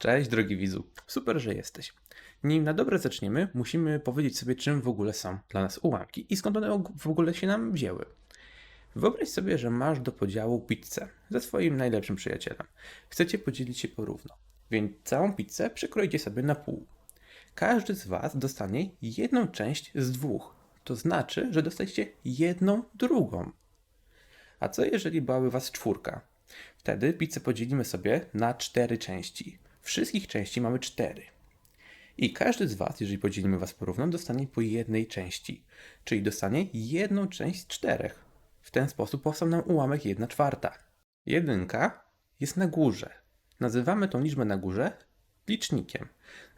Cześć drogi widzu, super, że jesteś. Nim na dobre zaczniemy, musimy powiedzieć sobie, czym w ogóle są dla nas ułamki i skąd one w ogóle się nam wzięły. Wyobraź sobie, że masz do podziału pizzę ze swoim najlepszym przyjacielem. Chcecie podzielić się porówno, więc całą pizzę przekroicie sobie na pół. Każdy z Was dostanie jedną część z dwóch, to znaczy, że dostaliście jedną drugą. A co jeżeli byłaby Was czwórka? Wtedy pizzę podzielimy sobie na cztery części. Wszystkich części mamy cztery. I każdy z Was, jeżeli podzielimy Was porówno, dostanie po jednej części. Czyli dostanie jedną część z czterech. W ten sposób powstał nam ułamek 1 czwarta. Jedynka jest na górze. Nazywamy tą liczbę na górze licznikiem.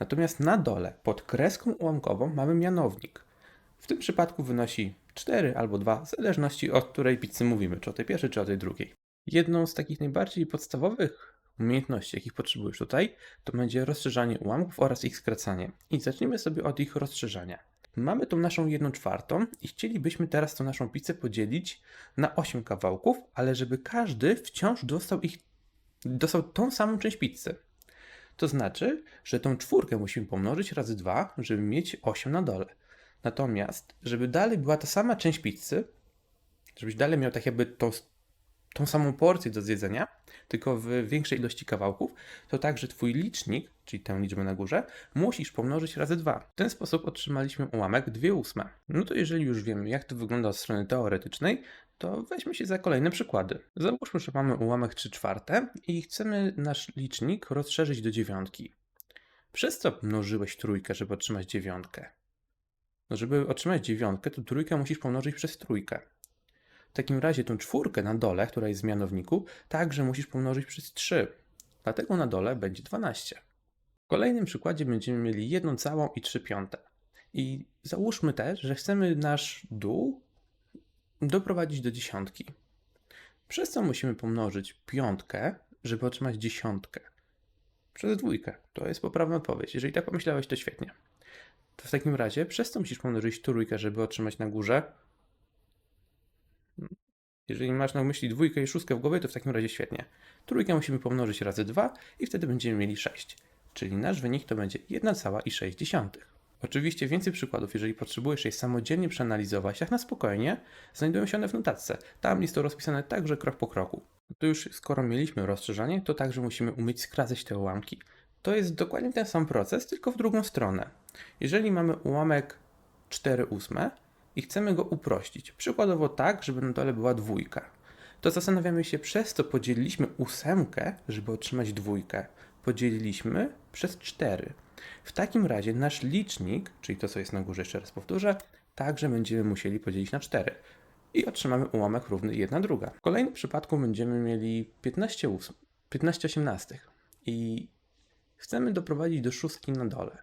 Natomiast na dole, pod kreską ułamkową, mamy mianownik. W tym przypadku wynosi 4 albo 2, w zależności od której pizzy mówimy, czy o tej pierwszej, czy o tej drugiej. Jedną z takich najbardziej podstawowych umiejętności, jakich potrzebujesz tutaj, to będzie rozszerzanie ułamków oraz ich skracanie. I zacznijmy sobie od ich rozszerzania. Mamy tą naszą jedną czwartą i chcielibyśmy teraz tą naszą pizzę podzielić na 8 kawałków, ale żeby każdy wciąż dostał ich, dostał tą samą część pizzy. To znaczy, że tą czwórkę musimy pomnożyć razy 2, żeby mieć 8 na dole. Natomiast, żeby dalej była ta sama część pizzy, żebyś dalej miał tak jakby tą tą samą porcję do zjedzenia, tylko w większej ilości kawałków, to także twój licznik, czyli tę liczbę na górze, musisz pomnożyć razy dwa. W ten sposób otrzymaliśmy ułamek 2 ósme. No to jeżeli już wiemy, jak to wygląda od strony teoretycznej, to weźmy się za kolejne przykłady. Załóżmy, że mamy ułamek 3 czwarte i chcemy nasz licznik rozszerzyć do dziewiątki. Przez co mnożyłeś trójkę, żeby otrzymać dziewiątkę? No żeby otrzymać dziewiątkę, to trójkę musisz pomnożyć przez trójkę. W takim razie tą czwórkę na dole, która jest w mianowniku, także musisz pomnożyć przez 3. Dlatego na dole będzie 12. W kolejnym przykładzie będziemy mieli 1 całą i 3 piąte. I załóżmy też, że chcemy nasz dół doprowadzić do dziesiątki. Przez co musimy pomnożyć piątkę, żeby otrzymać dziesiątkę. Przez dwójkę. To jest poprawna odpowiedź. Jeżeli tak pomyślałeś, to świetnie. To w takim razie przez co musisz pomnożyć trójkę, żeby otrzymać na górze jeżeli masz na myśli dwójkę i szóstkę w głowie, to w takim razie świetnie. Trójkę musimy pomnożyć razy 2 i wtedy będziemy mieli 6. Czyli nasz wynik to będzie 1,6. Oczywiście więcej przykładów, jeżeli potrzebujesz je samodzielnie przeanalizować, jak na spokojnie, znajdują się one w notatce. Tam jest to rozpisane także krok po kroku. To już skoro mieliśmy rozszerzanie, to także musimy umieć skracać te ułamki. To jest dokładnie ten sam proces, tylko w drugą stronę. Jeżeli mamy ułamek 4 ósme, i chcemy go uprościć. Przykładowo tak, żeby na dole była dwójka. To zastanawiamy się, przez co podzieliliśmy ósemkę, żeby otrzymać dwójkę. Podzieliliśmy przez 4. W takim razie nasz licznik, czyli to co jest na górze, jeszcze raz powtórzę, także będziemy musieli podzielić na 4. I otrzymamy ułamek równy 1 druga. W kolejnym przypadku będziemy mieli 15, 8, 15 18. I chcemy doprowadzić do szóstki na dole.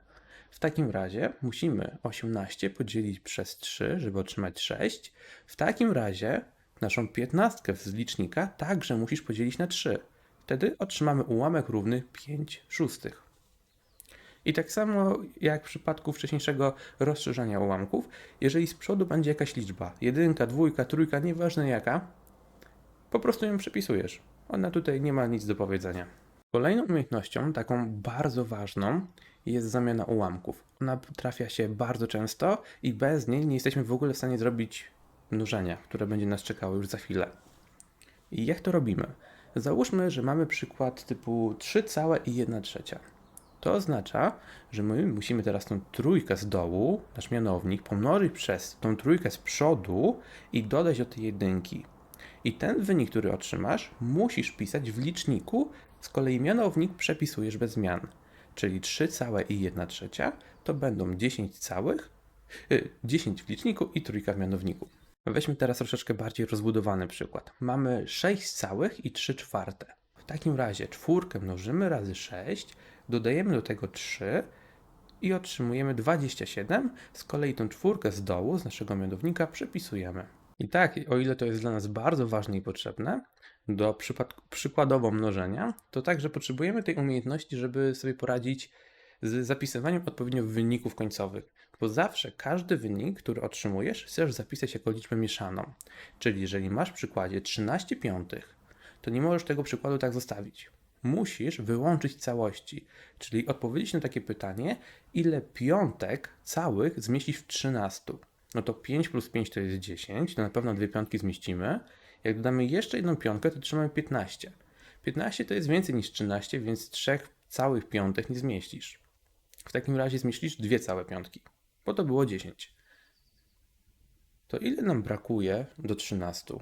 W takim razie musimy 18 podzielić przez 3, żeby otrzymać 6. W takim razie naszą 15 z licznika także musisz podzielić na 3. Wtedy otrzymamy ułamek równy 5 szóstych. I tak samo jak w przypadku wcześniejszego rozszerzania ułamków, jeżeli z przodu będzie jakaś liczba, jedynka, dwójka, trójka, nieważne jaka, po prostu ją przepisujesz. Ona tutaj nie ma nic do powiedzenia. Kolejną umiejętnością, taką bardzo ważną, jest zamiana ułamków. Ona trafia się bardzo często i bez niej nie jesteśmy w ogóle w stanie zrobić mnożenia, które będzie nas czekało już za chwilę. I jak to robimy? Załóżmy, że mamy przykład typu 3 całe i 1 trzecia. To oznacza, że my musimy teraz tą trójkę z dołu, nasz mianownik, pomnożyć przez tą trójkę z przodu i dodać do tej jedynki. I ten wynik, który otrzymasz, musisz pisać w liczniku, z kolei mianownik przepisujesz bez zmian czyli 3 całe i 1 trzecia, to będą 10 całych, 10 y, w liczniku i trójka w mianowniku. Weźmy teraz troszeczkę bardziej rozbudowany przykład. Mamy 6 całych i 3 czwarte. W takim razie czwórkę mnożymy razy 6, dodajemy do tego 3 i otrzymujemy 27. Z kolei tą czwórkę z dołu, z naszego mianownika, przepisujemy. I tak, o ile to jest dla nas bardzo ważne i potrzebne, do przykładowo mnożenia, to także potrzebujemy tej umiejętności, żeby sobie poradzić z zapisywaniem odpowiednio wyników końcowych. Bo zawsze każdy wynik, który otrzymujesz, chcesz zapisać jako liczbę mieszaną. Czyli jeżeli masz w przykładzie 13 piątych, to nie możesz tego przykładu tak zostawić. musisz wyłączyć całości, czyli odpowiedzieć na takie pytanie, ile piątek całych zmieścisz w 13. No to 5 plus 5 to jest 10, to na pewno dwie piątki zmieścimy. Jak dodamy jeszcze jedną piątkę, to trzymamy 15. 15 to jest więcej niż 13, więc trzech całych piątek nie zmieścisz. W takim razie zmieścisz dwie całe piątki, bo to było 10. To ile nam brakuje do 13?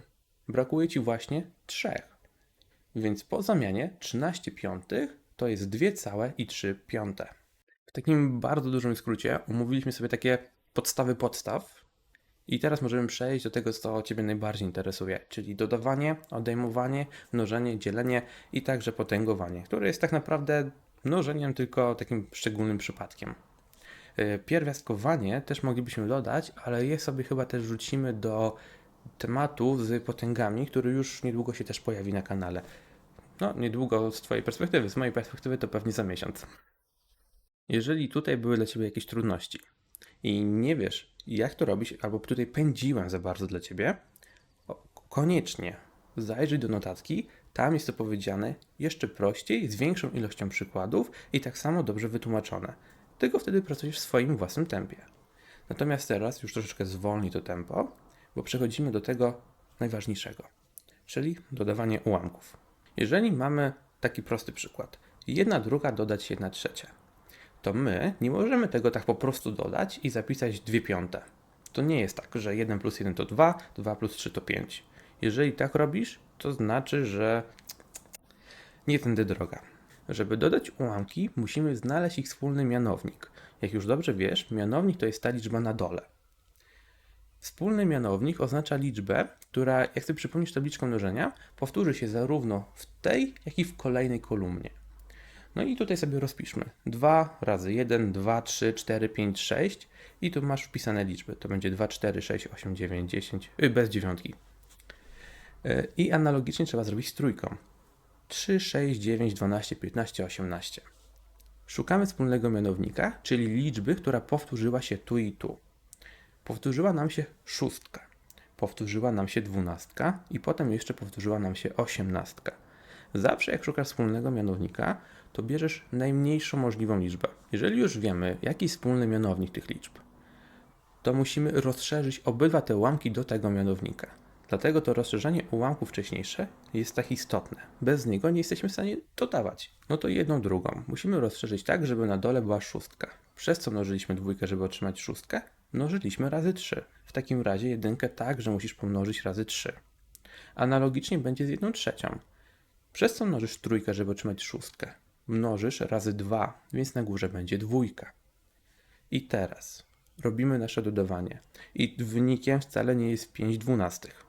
Brakuje ci właśnie 3. Więc po zamianie 13 piątych to jest 2 całe i 3 piąte. W takim bardzo dużym skrócie omówiliśmy sobie takie podstawy podstaw. I teraz możemy przejść do tego, co Ciebie najbardziej interesuje, czyli dodawanie, odejmowanie, mnożenie, dzielenie i także potęgowanie, które jest tak naprawdę mnożeniem tylko takim szczególnym przypadkiem. Yy, Pierwiastkowanie też moglibyśmy dodać, ale je sobie chyba też rzucimy do tematu z potęgami, który już niedługo się też pojawi na kanale. No, niedługo z Twojej perspektywy, z mojej perspektywy to pewnie za miesiąc. Jeżeli tutaj były dla Ciebie jakieś trudności i nie wiesz, jak to robić, albo tutaj pędziłem za bardzo dla Ciebie, koniecznie zajrzyj do notatki. Tam jest to powiedziane jeszcze prościej, z większą ilością przykładów i tak samo dobrze wytłumaczone. Tylko wtedy pracujesz w swoim własnym tempie. Natomiast teraz już troszeczkę zwolni to tempo, bo przechodzimy do tego najważniejszego, czyli dodawanie ułamków. Jeżeli mamy taki prosty przykład, jedna druga dodać jedna trzecia, to my nie możemy tego tak po prostu dodać i zapisać dwie piąte. To nie jest tak, że 1 plus 1 to 2, 2 plus 3 to 5. Jeżeli tak robisz, to znaczy, że nie tędy droga. Żeby dodać ułamki, musimy znaleźć ich wspólny mianownik. Jak już dobrze wiesz, mianownik to jest ta liczba na dole. Wspólny mianownik oznacza liczbę, która, jak sobie przypomnisz tabliczką mnożenia, powtórzy się zarówno w tej, jak i w kolejnej kolumnie. No i tutaj sobie rozpiszmy. 2 razy 1, 2, 3, 4, 5, 6 i tu masz wpisane liczby. To będzie 2, 4, 6, 8, 9, 10, yy, bez dziewiątki. Yy, I analogicznie trzeba zrobić z trójką. 3, 6, 9, 12, 15, 18. Szukamy wspólnego mianownika, czyli liczby, która powtórzyła się tu i tu. Powtórzyła nam się szóstka, powtórzyła nam się dwunastka i potem jeszcze powtórzyła nam się osiemnastka. Zawsze jak szukasz wspólnego mianownika, to bierzesz najmniejszą możliwą liczbę. Jeżeli już wiemy, jaki wspólny mianownik tych liczb, to musimy rozszerzyć obydwa te ułamki do tego mianownika. Dlatego to rozszerzenie ułamku wcześniejsze jest tak istotne. Bez niego nie jesteśmy w stanie dodawać. No to jedną drugą. Musimy rozszerzyć tak, żeby na dole była szóstka. Przez co mnożyliśmy dwójkę, żeby otrzymać szóstkę? Mnożyliśmy razy 3. W takim razie jedynkę także musisz pomnożyć razy 3. Analogicznie będzie z jedną trzecią. Przez co mnożysz trójkę, żeby otrzymać szóstkę? Mnożysz razy 2, więc na górze będzie dwójka. I teraz robimy nasze dodawanie. I wynikiem wcale nie jest 5 dwunastych.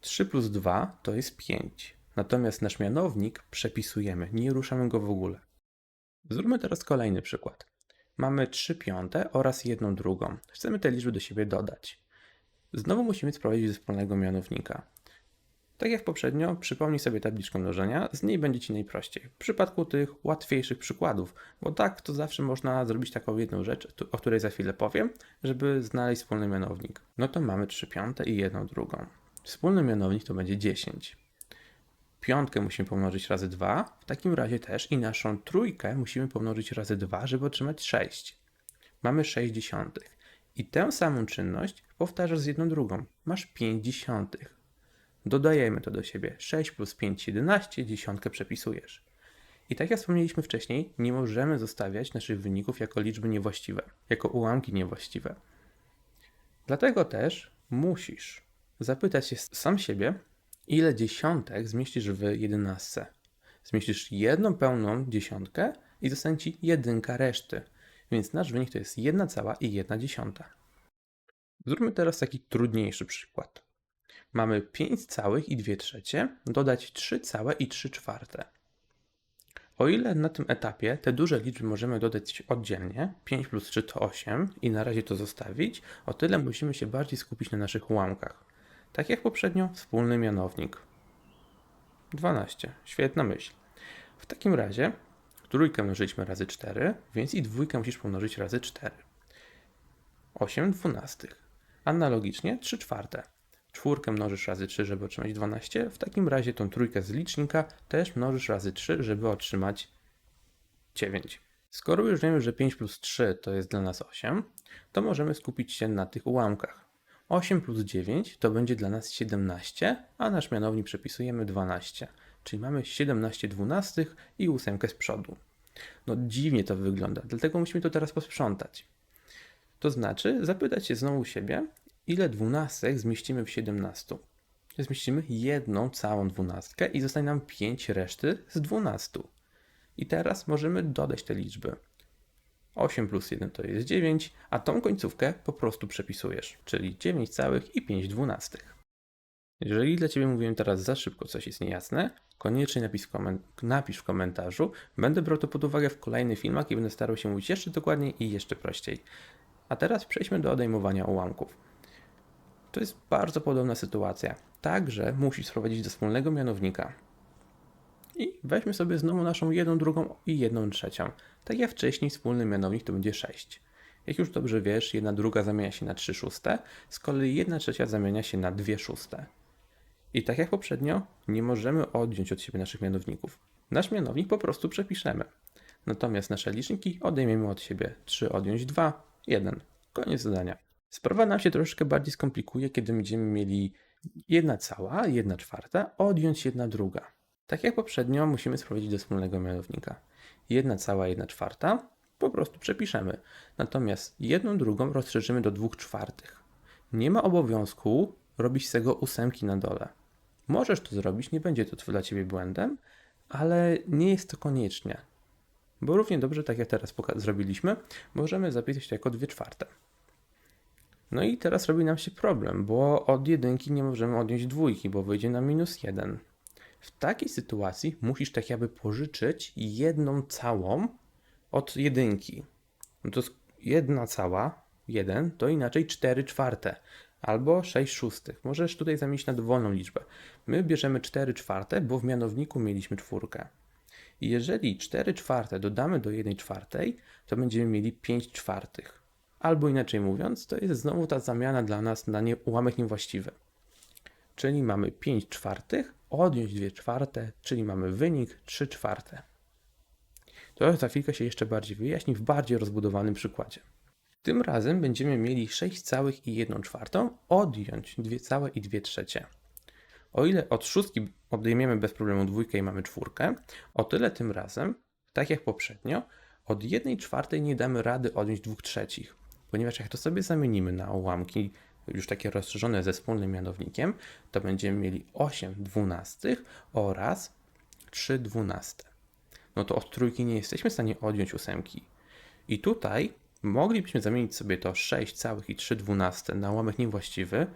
3 plus 2 to jest 5. Natomiast nasz mianownik przepisujemy, nie ruszamy go w ogóle. Zróbmy teraz kolejny przykład. Mamy 3 piąte oraz 1 drugą. Chcemy te liczby do siebie dodać. Znowu musimy sprowadzić ze wspólnego mianownika. Tak jak poprzednio, przypomnij sobie tabliczkę mnożenia, z niej będzie Ci najprościej. W przypadku tych łatwiejszych przykładów, bo tak to zawsze można zrobić taką jedną rzecz, o której za chwilę powiem, żeby znaleźć wspólny mianownik. No to mamy 3 piąte i 1 drugą. Wspólny mianownik to będzie 10. Piątkę musimy pomnożyć razy 2, w takim razie też i naszą trójkę musimy pomnożyć razy 2, żeby otrzymać 6. Mamy 6 dziesiątych. I tę samą czynność powtarzasz z jedną drugą. Masz 5 dziesiątych. Dodajemy to do siebie. 6 plus 5, 11, dziesiątkę przepisujesz. I tak jak wspomnieliśmy wcześniej, nie możemy zostawiać naszych wyników jako liczby niewłaściwe, jako ułamki niewłaściwe. Dlatego też musisz zapytać się sam siebie, ile dziesiątek zmieścisz w jedenastce. Zmieścisz jedną pełną dziesiątkę i zostanie ci jedynka reszty. Więc nasz wynik to jest jedna cała i jedna dziesiąta. Zróbmy teraz taki trudniejszy przykład. Mamy 5 całych i 2 trzecie, dodać 3 całe i 3 czwarte. O ile na tym etapie te duże liczby możemy dodać oddzielnie, 5 plus 3 to 8 i na razie to zostawić, o tyle musimy się bardziej skupić na naszych ułamkach. Tak jak poprzednio, wspólny mianownik. 12. Świetna myśl. W takim razie trójkę mnożyliśmy razy 4, więc i dwójkę musisz pomnożyć razy 4. 8 dwunastych. Analogicznie 3 czwarte. Czwórkę mnożysz razy 3, żeby otrzymać 12, w takim razie tą trójkę z licznika też mnożysz razy 3, żeby otrzymać 9. Skoro już wiemy, że 5 plus 3 to jest dla nas 8, to możemy skupić się na tych ułamkach. 8 plus 9 to będzie dla nas 17, a nasz mianownik przepisujemy 12, czyli mamy 17 dwunastych i ósemkę z przodu. No dziwnie to wygląda, dlatego musimy to teraz posprzątać. To znaczy zapytać się znowu siebie, ile dwunastek zmieścimy w 17. Zmieścimy jedną całą dwunastkę i zostanie nam 5 reszty z 12. I teraz możemy dodać te liczby. 8 plus 1 to jest 9, a tą końcówkę po prostu przepisujesz, czyli 9 całych i 5 dwunastych. Jeżeli dla Ciebie mówiłem teraz za szybko, coś jest niejasne, koniecznie napisz napisz w komentarzu. Będę brał to pod uwagę w kolejnych filmach i będę starał się mówić jeszcze dokładniej i jeszcze prościej. A teraz przejdźmy do odejmowania ułamków. To jest bardzo podobna sytuacja. Także musisz sprowadzić do wspólnego mianownika. I weźmy sobie znowu naszą jedną drugą i jedną trzecią. Tak jak wcześniej wspólny mianownik to będzie 6. Jak już dobrze wiesz, jedna druga zamienia się na 3 szóste, z kolei jedna trzecia zamienia się na 2 szóste. I tak jak poprzednio, nie możemy odjąć od siebie naszych mianowników. Nasz mianownik po prostu przepiszemy. Natomiast nasze liczniki odejmiemy od siebie. 3 odjąć 2, 1. Koniec zadania. Sprawa nam się troszeczkę bardziej skomplikuje, kiedy będziemy mieli 1 cała, 1 czwarta, odjąć 1 druga. Tak jak poprzednio, musimy sprowadzić do wspólnego mianownika. 1 cała, 1 czwarta, po prostu przepiszemy. Natomiast jedną drugą rozszerzymy do 2 czwartych. Nie ma obowiązku robić z tego ósemki na dole. Możesz to zrobić, nie będzie to dla Ciebie błędem, ale nie jest to koniecznie. Bo równie dobrze, tak jak teraz zrobiliśmy, możemy zapisać to jako 2 czwarte. No i teraz robi nam się problem, bo od jedynki nie możemy odjąć dwójki, bo wyjdzie na minus 1. W takiej sytuacji musisz tak jakby pożyczyć jedną całą od jedynki. No to jedna cała, jeden, to inaczej 4 czwarte albo 6 szóstych. Możesz tutaj zamienić na dowolną liczbę. My bierzemy 4 czwarte, bo w mianowniku mieliśmy czwórkę. Jeżeli 4 czwarte dodamy do 1 czwartej, to będziemy mieli 5 czwartych. Albo inaczej mówiąc, to jest znowu ta zamiana dla nas na nie, ułamek niewłaściwy. Czyli mamy 5 czwartych, odjąć 2 czwarte, czyli mamy wynik 3 czwarte. To za chwilkę się jeszcze bardziej wyjaśni w bardziej rozbudowanym przykładzie. Tym razem będziemy mieli 6 całych i 1 czwartą odjąć 2 całe i 2 trzecie. O ile od szóstki odejmiemy bez problemu dwójkę i mamy czwórkę, o tyle tym razem, tak jak poprzednio, od 1 czwartej nie damy rady odjąć 2 trzecich, ponieważ jak to sobie zamienimy na ułamki już takie rozszerzone ze wspólnym mianownikiem, to będziemy mieli 8 dwunastych oraz 3 dwunaste. No to od trójki nie jesteśmy w stanie odjąć ósemki. I tutaj moglibyśmy zamienić sobie to 6 całych i 3 dwunaste na ułamek niewłaściwy,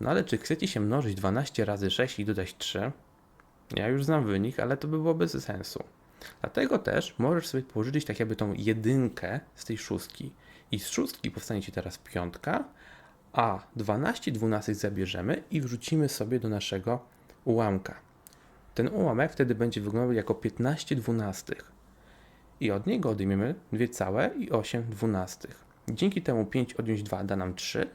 no ale czy chcecie się mnożyć 12 razy 6 i dodać 3? Ja już znam wynik, ale to by było bez sensu. Dlatego też możesz sobie pożyczyć tak jakby tą jedynkę z tej szóstki. I z szóstki powstanie Ci teraz piątka, a 12 dwunastych zabierzemy i wrzucimy sobie do naszego ułamka. Ten ułamek wtedy będzie wyglądał jako 15 dwunastych. I od niego odejmiemy 2 całe i 8 dwunastych. Dzięki temu 5 odjąć 2 da nam 3,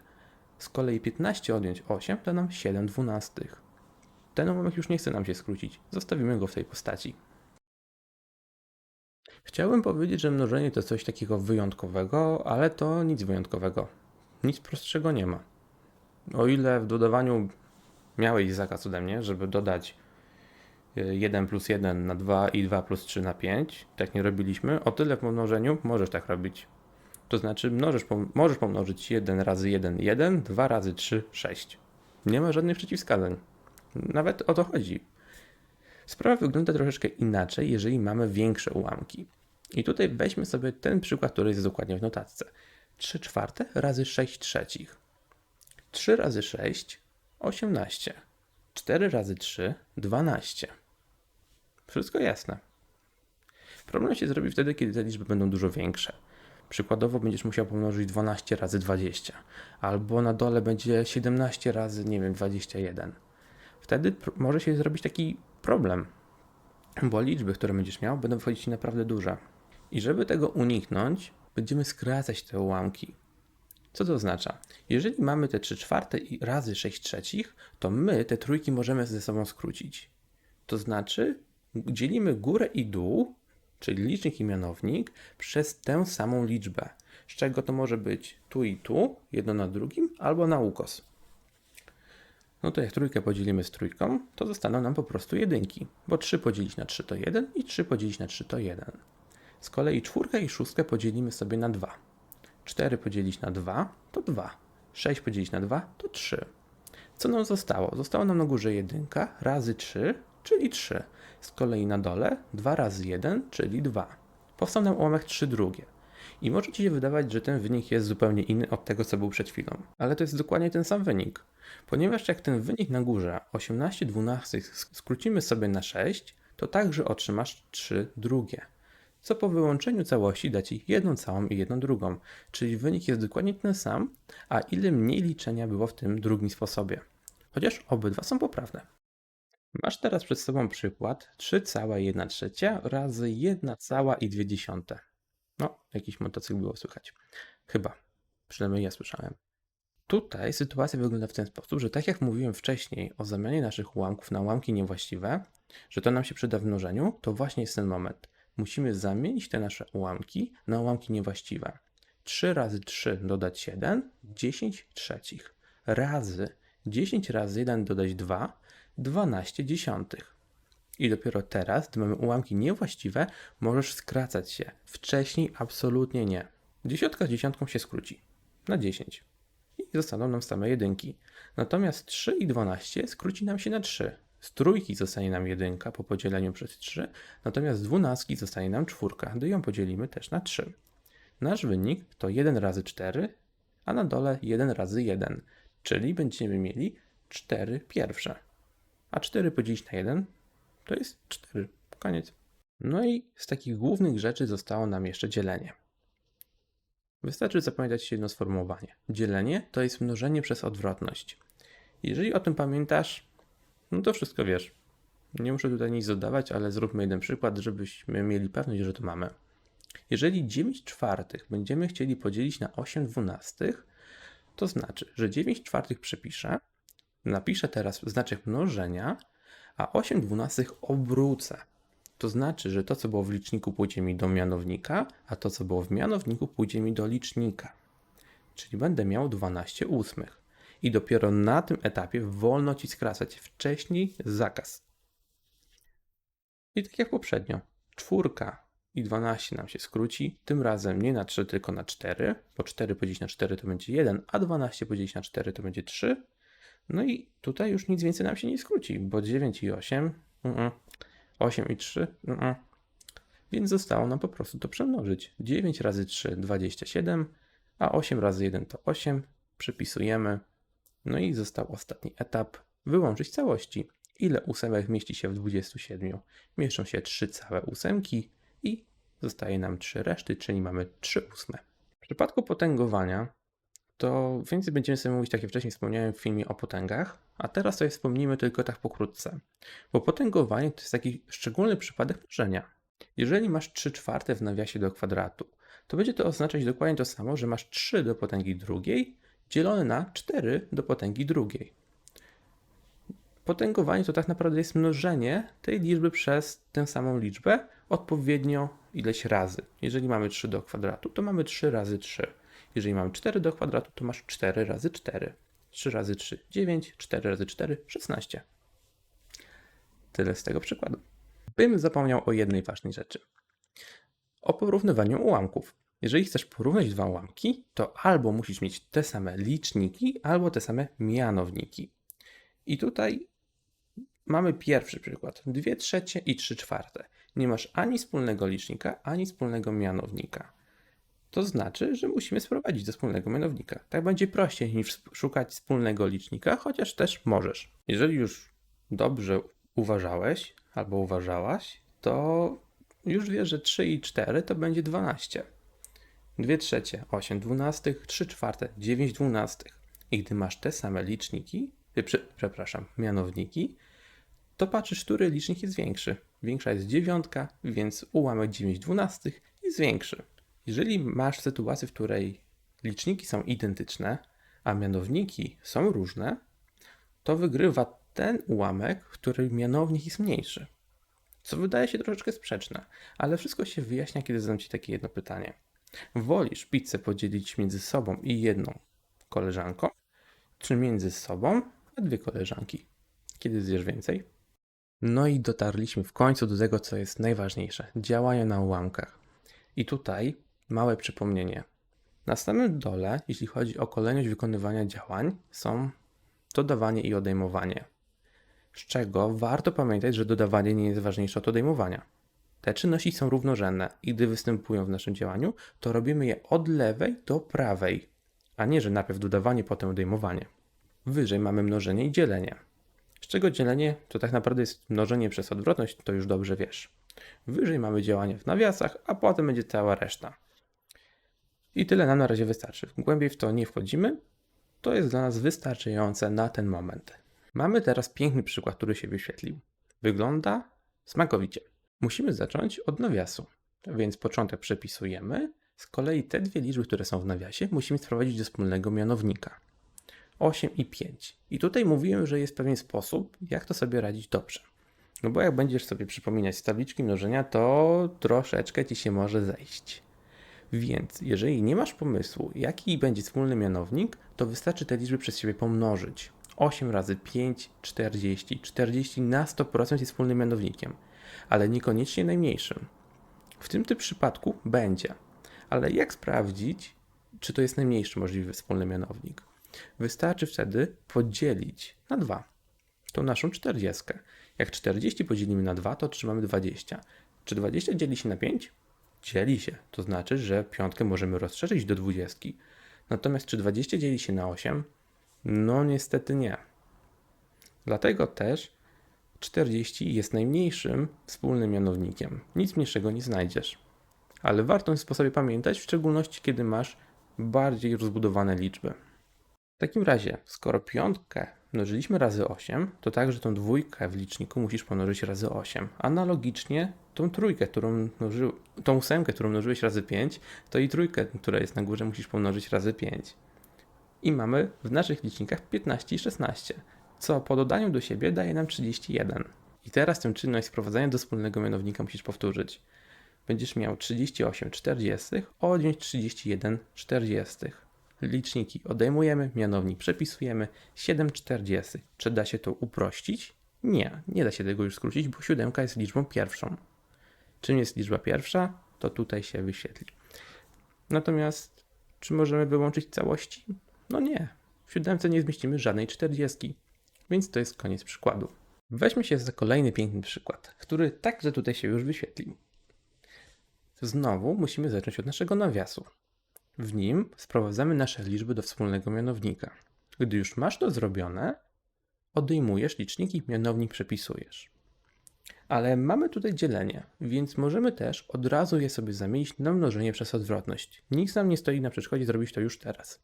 z kolei 15 odjąć 8 da nam 7 dwunastych. Ten ułamek już nie chce nam się skrócić, zostawimy go w tej postaci. Chciałbym powiedzieć, że mnożenie to coś takiego wyjątkowego, ale to nic wyjątkowego. Nic prostszego nie ma. O ile w dodawaniu miałeś zakaz ode mnie, żeby dodać y, 1 plus 1 na 2 i 2 plus 3 na 5, tak nie robiliśmy, o tyle w mnożeniu możesz tak robić. To znaczy mnożysz, możesz pomnożyć 1 razy 1 1, 2 razy 3 6. Nie ma żadnych przeciwwskazań. Nawet o to chodzi. Sprawa wygląda troszeczkę inaczej, jeżeli mamy większe ułamki. I tutaj weźmy sobie ten przykład, który jest dokładnie w notatce. 3 czwarte razy 6 trzecich. 3 razy 6 18. 4 razy 3 12. Wszystko jasne. Problem się zrobi wtedy, kiedy te liczby będą dużo większe. Przykładowo będziesz musiał pomnożyć 12 razy 20, albo na dole będzie 17 razy, nie wiem, 21. Wtedy może się zrobić taki problem, bo liczby, które będziesz miał, będą wchodzić ci naprawdę duże. I żeby tego uniknąć, będziemy skracać te ułamki. Co to oznacza? Jeżeli mamy te 3 czwarte i razy 6 trzecich, to my te trójki możemy ze sobą skrócić. To znaczy dzielimy górę i dół, czyli licznik i mianownik, przez tę samą liczbę. Z czego to może być tu i tu, jedno na drugim, albo na ukos. No to jak trójkę podzielimy z trójką, to zostaną nam po prostu jedynki, bo 3 podzielić na 3 to 1 i 3 podzielić na 3 to 1. Z kolei czwórkę i szóstkę podzielimy sobie na 2. 4 podzielić na 2 to 2. 6 podzielić na 2 to 3. Co nam zostało? Zostało nam na górze 1 razy 3, czyli 3. Z kolei na dole 2 razy 1, czyli 2. Powstał nam ułamek 3 drugie. I może Ci się wydawać, że ten wynik jest zupełnie inny od tego, co był przed chwilą. Ale to jest dokładnie ten sam wynik. Ponieważ jak ten wynik na górze 18 dwunastych skrócimy sobie na 6, to także otrzymasz 3 drugie. Co po wyłączeniu całości da Ci jedną całą i jedną drugą. Czyli wynik jest dokładnie ten sam, a ile mniej liczenia było w tym drugim sposobie. Chociaż obydwa są poprawne. Masz teraz przed sobą przykład 3,1 trzecia razy 1,2. No, jakiś motocykl było słychać. Chyba. Przynajmniej ja słyszałem. Tutaj sytuacja wygląda w ten sposób, że tak jak mówiłem wcześniej o zamianie naszych ułamków na ułamki niewłaściwe, że to nam się przyda w mnożeniu, to właśnie jest ten moment. Musimy zamienić te nasze ułamki na ułamki niewłaściwe. 3 razy 3 dodać 7, 10 trzecich. Razy 10 razy 1 dodać 2, 12 dziesiątych. I dopiero teraz, gdy mamy ułamki niewłaściwe, możesz skracać się. Wcześniej absolutnie nie. Dziesiątka z dziesiątką się skróci na 10 i zostaną nam same jedynki. Natomiast 3 i 12 skróci nam się na 3. Z trójki zostanie nam jedynka po podzieleniu przez 3, natomiast z dwunastki zostanie nam czwórka, gdy ją podzielimy też na 3. Nasz wynik to 1 razy 4, a na dole 1 razy 1, czyli będziemy mieli 4 pierwsze. A 4 podzielić na 1 to jest 4. Koniec. No i z takich głównych rzeczy zostało nam jeszcze dzielenie. Wystarczy zapamiętać jedno sformułowanie. Dzielenie to jest mnożenie przez odwrotność. Jeżeli o tym pamiętasz, no to wszystko wiesz. Nie muszę tutaj nic dodawać, ale zróbmy jeden przykład, żebyśmy mieli pewność, że to mamy. Jeżeli 9 czwartych będziemy chcieli podzielić na 8 dwunastych, to znaczy, że 9 czwartych przepiszę, napiszę teraz znaczek mnożenia, a 8 dwunastych obrócę. To znaczy, że to, co było w liczniku, pójdzie mi do mianownika, a to, co było w mianowniku, pójdzie mi do licznika. Czyli będę miał 12 ósmych. I dopiero na tym etapie wolno ci skracać. Wcześniej zakaz. I tak jak poprzednio, czwórka i 12 nam się skróci. Tym razem nie na 3, tylko na 4, bo 4 podzielić na 4 to będzie 1, a 12 podzielić na 4 to będzie 3. No i tutaj już nic więcej nam się nie skróci, bo 9 i 8, uh -uh. 8 i 3, uh więc zostało nam po prostu to przemnożyć. 9 razy 3 27, a 8 razy 1 to 8. Przypisujemy. No i został ostatni etap. Wyłączyć całości. Ile ósemek mieści się w 27? Mieszczą się 3 całe ósemki i zostaje nam 3 reszty, czyli mamy 3 ósme. W przypadku potęgowania to więcej będziemy sobie mówić, tak jak wcześniej wspomniałem w filmie o potęgach, a teraz sobie wspomnimy tylko tak pokrótce. Bo potęgowanie to jest taki szczególny przypadek mnożenia. Jeżeli masz 3 czwarte w nawiasie do kwadratu, to będzie to oznaczać dokładnie to samo, że masz 3 do potęgi drugiej dzielone na 4 do potęgi drugiej. Potęgowanie to tak naprawdę jest mnożenie tej liczby przez tę samą liczbę odpowiednio ileś razy. Jeżeli mamy 3 do kwadratu, to mamy 3 razy 3. Jeżeli mamy 4 do kwadratu, to masz 4 razy 4. 3 razy 3, 9, 4 razy 4, 16. Tyle z tego przykładu. Bym zapomniał o jednej ważnej rzeczy. O porównywaniu ułamków. Jeżeli chcesz porównać dwa ułamki, to albo musisz mieć te same liczniki, albo te same mianowniki. I tutaj mamy pierwszy przykład. 2 trzecie i 3 czwarte. Nie masz ani wspólnego licznika, ani wspólnego mianownika. To znaczy, że musimy sprowadzić do wspólnego mianownika. Tak będzie prościej niż szukać wspólnego licznika, chociaż też możesz. Jeżeli już dobrze uważałeś albo uważałaś, to już wiesz, że 3 i 4 to będzie 12. 2 trzecie, 8 dwunastych, 3 czwarte, 9 dwunastych. I gdy masz te same liczniki, y, przepraszam, mianowniki, to patrzysz, który licznik jest większy. Większa jest dziewiątka, więc ułamek 9 dwunastych jest większy. Jeżeli masz sytuację, w której liczniki są identyczne, a mianowniki są różne, to wygrywa ten ułamek, w którym mianownik jest mniejszy. Co wydaje się troszeczkę sprzeczne, ale wszystko się wyjaśnia, kiedy zadam Ci takie jedno pytanie. Wolisz pizzę podzielić między sobą i jedną koleżanką, czy między sobą a dwie koleżanki? Kiedy zjesz więcej? No i dotarliśmy w końcu do tego, co jest najważniejsze działania na ułamkach. I tutaj małe przypomnienie. Na samym dole, jeśli chodzi o kolejność wykonywania działań, są dodawanie i odejmowanie. Z czego warto pamiętać, że dodawanie nie jest ważniejsze od odejmowania. Te czynności są równorzędne i gdy występują w naszym działaniu, to robimy je od lewej do prawej, a nie, że najpierw dodawanie, potem odejmowanie. Wyżej mamy mnożenie i dzielenie. Z czego dzielenie to tak naprawdę jest mnożenie przez odwrotność, to już dobrze wiesz. Wyżej mamy działanie w nawiasach, a potem będzie cała reszta. I tyle nam na razie wystarczy. Głębiej w to nie wchodzimy. To jest dla nas wystarczające na ten moment. Mamy teraz piękny przykład, który się wyświetlił. Wygląda smakowicie. Musimy zacząć od nawiasu, więc początek przepisujemy. Z kolei te dwie liczby, które są w nawiasie, musimy sprowadzić do wspólnego mianownika. 8 i 5. I tutaj mówiłem, że jest pewien sposób, jak to sobie radzić dobrze. No bo jak będziesz sobie przypominać z tabliczki mnożenia, to troszeczkę ci się może zejść. Więc jeżeli nie masz pomysłu, jaki będzie wspólny mianownik, to wystarczy te liczby przez siebie pomnożyć. 8 razy 5, 40. 40 na 100% jest wspólnym mianownikiem, ale niekoniecznie najmniejszym. W tym typ przypadku będzie. Ale jak sprawdzić, czy to jest najmniejszy możliwy wspólny mianownik? Wystarczy wtedy podzielić na 2 tą naszą 40. Jak 40 podzielimy na 2, to otrzymamy 20. Czy 20 dzieli się na 5? Dzieli się. To znaczy, że piątkę możemy rozszerzyć do 20. Natomiast czy 20 dzieli się na 8? No niestety nie. Dlatego też 40 jest najmniejszym wspólnym mianownikiem. Nic mniejszego nie znajdziesz. Ale warto w tym sposobie pamiętać, w szczególności kiedy masz bardziej rozbudowane liczby. W takim razie, skoro piątkę mnożyliśmy razy 8, to także tą dwójkę w liczniku musisz pomnożyć razy 8. Analogicznie tą trójkę, którą mnoży... tą ósemkę, którą mnożyłeś razy 5, to i trójkę, która jest na górze, musisz pomnożyć razy 5. I mamy w naszych licznikach 15 i 16, co po dodaniu do siebie daje nam 31. I teraz tę czynność sprowadzania do wspólnego mianownika musisz powtórzyć. Będziesz miał 38 40 odjąć 31 40 liczniki odejmujemy, mianownik przepisujemy, 7,40. Czy da się to uprościć? Nie, nie da się tego już skrócić, bo siódemka jest liczbą pierwszą. Czym jest liczba pierwsza? To tutaj się wyświetli. Natomiast, czy możemy wyłączyć całości? No nie. W siódemce nie zmieścimy żadnej 40, więc to jest koniec przykładu. Weźmy się za kolejny piękny przykład, który także tutaj się już wyświetlił. Znowu musimy zacząć od naszego nawiasu. W nim sprowadzamy nasze liczby do wspólnego mianownika. Gdy już masz to zrobione, odejmujesz licznik i mianownik przepisujesz. Ale mamy tutaj dzielenie, więc możemy też od razu je sobie zamienić na mnożenie przez odwrotność. Nic nam nie stoi na przeszkodzie zrobić to już teraz.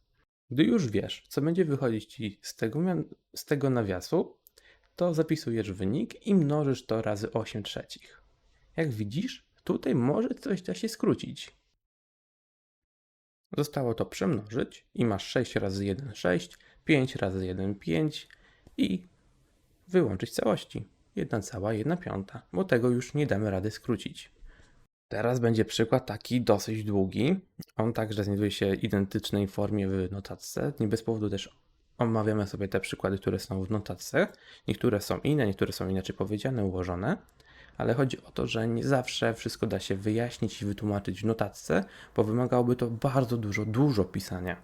Gdy już wiesz, co będzie wychodzić ci z tego, z tego nawiasu, to zapisujesz wynik i mnożysz to razy 8 trzecich. Jak widzisz, tutaj może coś da się skrócić. Zostało to przemnożyć i masz 6 razy 1 6, 5 razy 1 5 i wyłączyć całości. 1 cała 1 piąta, bo tego już nie damy rady skrócić. Teraz będzie przykład taki dosyć długi. On także znajduje się w identycznej formie w notatce. Nie bez powodu też omawiamy sobie te przykłady, które są w notatce. Niektóre są inne, niektóre są inaczej powiedziane, ułożone ale chodzi o to, że nie zawsze wszystko da się wyjaśnić i wytłumaczyć w notatce, bo wymagałoby to bardzo dużo, dużo pisania.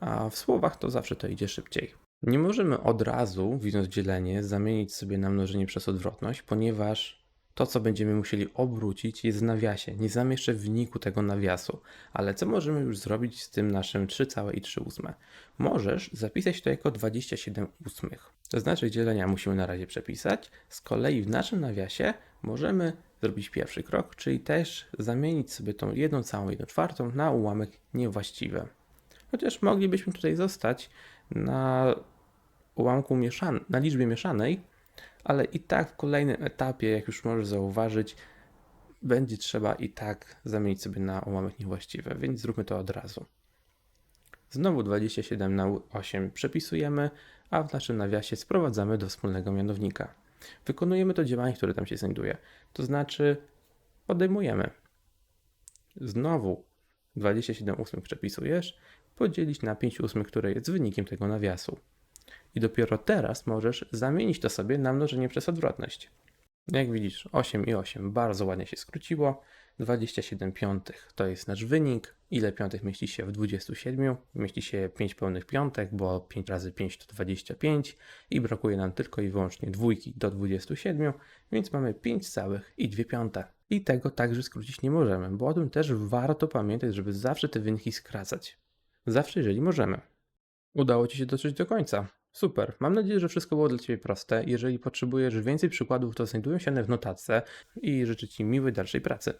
A w słowach to zawsze to idzie szybciej. Nie możemy od razu, widząc dzielenie, zamienić sobie na mnożenie przez odwrotność, ponieważ to, co będziemy musieli obrócić, jest w nawiasie. Nie zamieszczę w wyniku tego nawiasu. Ale co możemy już zrobić z tym naszym 3,3 Możesz zapisać to jako 27 ósmych. To znaczy dzielenia musimy na razie przepisać. Z kolei w naszym nawiasie możemy zrobić pierwszy krok, czyli też zamienić sobie tą jedną całą, jedną czwartą na ułamek niewłaściwy. Chociaż moglibyśmy tutaj zostać na ułamku mieszanym, na liczbie mieszanej, ale i tak w kolejnym etapie, jak już możesz zauważyć, będzie trzeba i tak zamienić sobie na ułamek niewłaściwy, więc zróbmy to od razu. Znowu 27 na 8 przepisujemy, a w naszym nawiasie sprowadzamy do wspólnego mianownika. Wykonujemy to działanie, które tam się znajduje. To znaczy odejmujemy. Znowu 27 ósmych przepisujesz, podzielić na 5 ósmych, które jest wynikiem tego nawiasu. I dopiero teraz możesz zamienić to sobie na mnożenie przez odwrotność. Jak widzisz, 8 i 8 bardzo ładnie się skróciło. 27 piątych to jest nasz wynik. Ile piątych mieści się w 27? Mieści się 5 pełnych piątek, bo 5 razy 5 to 25 i brakuje nam tylko i wyłącznie dwójki do 27, więc mamy 5 całych i 2 piąte. I tego także skrócić nie możemy, bo o tym też warto pamiętać, żeby zawsze te wyniki skracać. Zawsze, jeżeli możemy. Udało Ci się dotrzeć do końca. Super. Mam nadzieję, że wszystko było dla Ciebie proste. Jeżeli potrzebujesz więcej przykładów, to znajdują się one w notatce i życzę Ci miłej dalszej pracy.